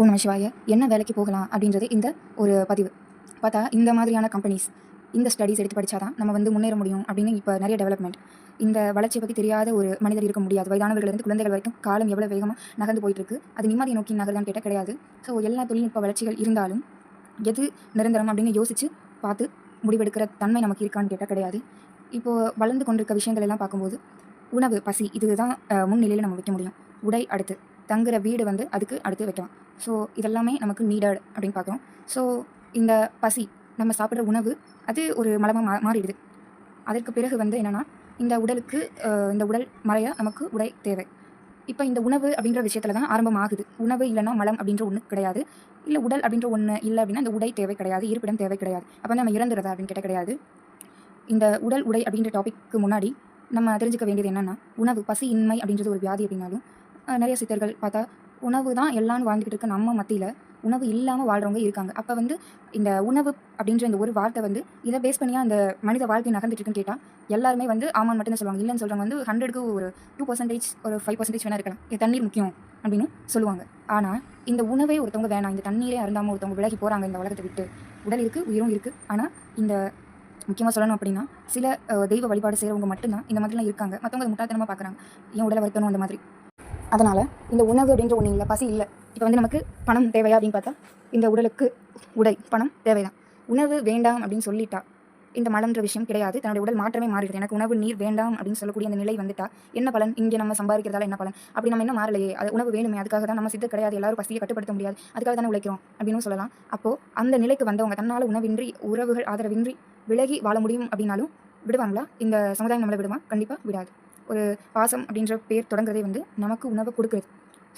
ஓ நம்ம சிவாய. என்ன வேலைக்கு போகலாம் அப்படின்றது இந்த ஒரு பதிவு. பார்த்தா இந்த மாதிரியான கம்பெனிஸ் இந்த ஸ்டடீஸ் எடுத்து படித்தாதான் நம்ம வந்து முன்னேற முடியும் அப்படின்னு இப்போ நிறைய டெவலப்மெண்ட் இந்த வளர்ச்சியை பற்றி தெரியாத ஒரு மனிதர் இருக்க முடியாது. வயதானவர்களிருந்து குழந்தைகள் வரைக்கும் காலம் எவ்வளோ வேகமாக நகர்ந்து போயிட்டு இருக்கு அது நிம்மதியை நோக்கி நகர்தான் கேட்டால் கிடையாது. ஸோ எல்லா தொழில்நுட்ப வளர்ச்சிகள் இருந்தாலும் எது நிரந்தரம் அப்படின்னு யோசித்து பார்த்து முடிவெடுக்கிற தன்மை நமக்கு இருக்கான்னு கேட்டால் கிடையாது. இப்போது வளர்ந்து கொண்டிருக்க விஷயங்கள் எல்லாம் பார்க்கும்போது உணவு பசி இதுதான் முன்னிலையில் நம்ம வைக்க முடியும். உடை அடுத்து. தங்குற வீடு வந்து அதுக்கு அடுத்து வைக்கலாம். ஸோ இதெல்லாமே நமக்கு நீடட் அப்படின்னு பார்க்குறோம். ஸோ இந்த பசி நம்ம சாப்பிட்ற உணவு அது ஒரு மலமாக மா மாறிடுது. அதற்கு பிறகு வந்து என்னென்னா இந்த உடலுக்கு இந்த உடல் மறைய நமக்கு உடை தேவை. இப்போ இந்த உணவு அப்படின்ற விஷயத்துல தான் ஆரம்பம் ஆகுது உணவு இல்லைன்னா மலம் அப்படின்ற ஒன்று கிடையாது. இல்லை உடல் அப்படின்ற ஒன்று இல்லை அப்படின்னா இந்த உடை தேவை கிடையாது இருப்பிடம் தேவை கிடையாது. அப்போ வந்து நம்ம இறந்துறதா அப்படின்னு கேட்டால் கிடையாது. இந்த உடல் உடை அப்படின்ற டாபிக்கு முன்னாடி நம்ம தெரிஞ்சுக்க வேண்டியது என்னென்னா உணவு பசி இன்மை அப்படின்றது ஒரு வியாதி அப்படின்னாலும் நிறைய சித்தர்கள் பார்த்தா உணவு தான் எல்லாம் வாழ்ந்துக்கிட்டு இருக்க நம்ம மத்தியில் உணவு இல்லாமல் வாழ்கிறவங்க இருக்காங்க. அப்போ வந்து இந்த உணவு அப்படின்ற இந்த ஒரு வார்த்தை வந்து இதை பேஸ் பண்ணியா அந்த மனித வாழ்க்கை நகர்ந்துட்டு இருக்குன்னு கேட்டால் எல்லாருமே வந்து ஆமான் மட்டும்தான் சொல்லுவாங்க. இல்லைன்னு சொல்கிறவங்க வந்து ஹண்ட்ரடுக்கு ஒரு டூ பர்சன்டேஜ் ஒரு ஃபைவ் பர்சன்டேஜ் வேணா இருக்கலாம். இது தண்ணீர் முக்கியம் அப்படின்னு சொல்லுவாங்க. ஆனால் இந்த உணவே ஒருத்தவங்க வேணாம். இந்த தண்ணீரே அருந்தாமல் ஒருத்தவங்க விலகி போகிறாங்க இந்த உலகத்தை விட்டு. உடல் இருக்குது உயிரும் இருக்குது ஆனால் இந்த முக்கியமாக சொல்லணும் அப்படின்னா சில தெய்வ வழிபாடு செய்கிறவங்க மட்டும்தான் இந்த மாதிரிலாம் இருக்காங்க. மற்றவங்க முட்டாத்தனமாக முட்டாள்தனமாக பார்க்குறாங்க ஏன் உடலை வருத்தணும் அந்த மாதிரி. அதனால் இந்த உணவு அப்படின்ற ஒன்று இல்லை பசி இல்லை. இப்போ வந்து நமக்கு பணம் தேவையா அப்படின்னு பார்த்தா இந்த உடலுக்கு உடை பணம் தேவைதான். உணவு வேண்டாம் அப்படின்னு சொல்லிட்டா இந்த மலம்ன்ற விஷயம் கிடையாது. தன்னுடைய உடல் மாற்றமே மாறிடுது. எனக்கு உணவு நீர் வேண்டாம் அப்படின்னு சொல்லக்கூடிய அந்த நிலை வந்துட்டா என்ன பலன்? இங்கே நம்ம சம்பாதிக்கிறதால என்ன பலன்? அப்படி நம்ம என்ன மாறலையே? அது உணவு வேணுமே அதுக்காக தான் நம்ம சித்த கிடையாது. எல்லாரும் பசியை கட்டுப்படுத்த முடியாது. அதுக்காக தானே உழைக்கிறோம் அப்படின்னு சொல்லலாம். அப்போது அந்த நிலைக்கு வந்தவங்க தன்னால் உணவின்றி உறவுகள் ஆதரவின்றி விலகி வாழ முடியும் அப்படின்னாலும் விடுவாங்களா? இந்த சமுதாயம் நம்மளை விடுமா? கண்டிப்பாக விடாது. ஒரு பாசம் அப்படின்ற பேர் தொடங்குறதே வந்து நமக்கு உணவை கொடுக்குறது.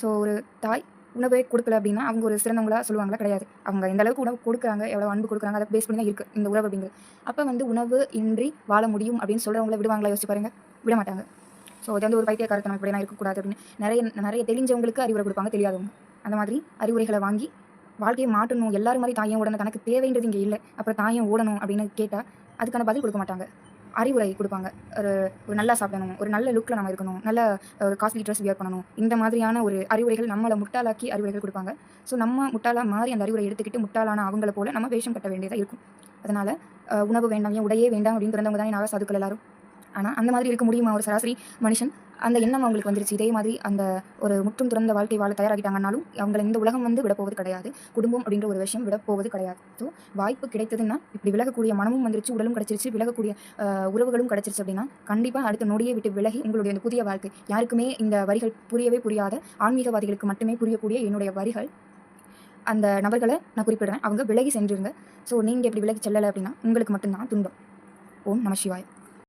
ஸோ ஒரு தாய் உணவை கொடுக்கல அப்படின்னா அவங்க ஒரு சிறந்தவங்களாக சொல்லுவாங்களா கிடையாது. அவங்க எந்த அளவுக்கு உணவு கொடுக்குறாங்க எவ்வளோ அன்பு கொடுக்குறாங்க அதை பேஸ் பண்ணி தான் இருக்குது இந்த உறவு அப்படிங்கிறது. அப்போ வந்து உணவு இன்றி வாழ முடியும் அப்படின்னு சொல்கிறவங்கள விடுவாங்களா யோசிச்சு பாருங்க. விட மாட்டாங்க. ஸோ அது வந்து ஒரு பைத்தியக்காரத்தனம் இப்படிலாம் இருக்கக்கூடாது அப்படின்னு நிறைய நிறைய தெரிஞ்சவங்களுக்கு அறிவுரை கொடுப்பாங்க தெரியாதவங்க. அந்த மாதிரி அறிவுரைகளை வாங்கி வாழ்க்கையை மாட்டணும் எல்லாரும் மாதிரி தாயும் ஓடணும். தனக்கு தேவைன்றது இங்கே இல்லை. அப்புறம் தாயும் ஓடணும் அப்படின்னு கேட்டால் அதுக்கான பதில் கொடுக்க மாட்டாங்க. அறிவுரை கொடுப்பாங்க. ஒரு ஒரு நல்லா சாப்பிடணும் ஒரு நல்ல லுக்கில் நம்ம இருக்கணும் நல்ல ஒரு காஸ்ட்லி ட்ரெஸ் வியர் பண்ணணும். இந்த மாதிரியான ஒரு அறிவுரைகள் நம்மளை முட்டாளாக்கி அறிவுரைகள் கொடுப்பாங்க. ஸோ நம்ம முட்டாளாக மாறி அந்த அறிவுரை எடுத்துக்கிட்டு முட்டாளான அவங்கள போல நம்ம வேஷம் கட்ட வேண்டியதாக இருக்கும். அதனால் உணவு வேண்டாம் ஏன் உடையே வேண்டாம் அப்படின்னு பிறந்தவங்க தான் நான் சாதுக்கள் எல்லாரும். ஆனால் அந்த மாதிரி இருக்க முடியுமா? ஒரு சராசரி மனுஷன் அந்த எண்ணம் அவங்களுக்கு வந்துருச்சு. இதே மாதிரி அந்த ஒரு முற்றும் துறந்த வாழ்க்கை வாழ தயாராகிட்டாங்கனாலும் அவங்களை இந்த உலகம் வந்து விடப்போவது கிடையாது. குடும்பம் அப்படின்ற ஒரு விஷயம் விடப்போவது கிடையாது. ஸோ வாய்ப்பு கிடைத்ததுன்னா இப்படி விலகக்கூடிய மனமும் வந்துருச்சு உடலும் கிடைச்சிருச்சு. விலகக்கூடிய உறவுகளும் கிடைச்சிருச்சு அப்படின்னா கண்டிப்பாக அடுத்த நொடியை விட்டு விலகி உங்களுடைய அந்த புதிய வாழ்க்கை. யாருக்குமே இந்த வரிகள் புரியவே புரியாத ஆன்மீகவாதிகளுக்கு மட்டுமே புரியக்கூடிய என்னுடைய வரிகள். அந்த நபர்களை நான் குறிப்பிடுறேன். அவங்க விலகி சென்றிருங்க. ஸோ நீங்கள் இப்படி விலகி செல்லலை அப்படின்னா உங்களுக்கு மட்டும்தான் துன்பம். ஓம் நம சிவாய்.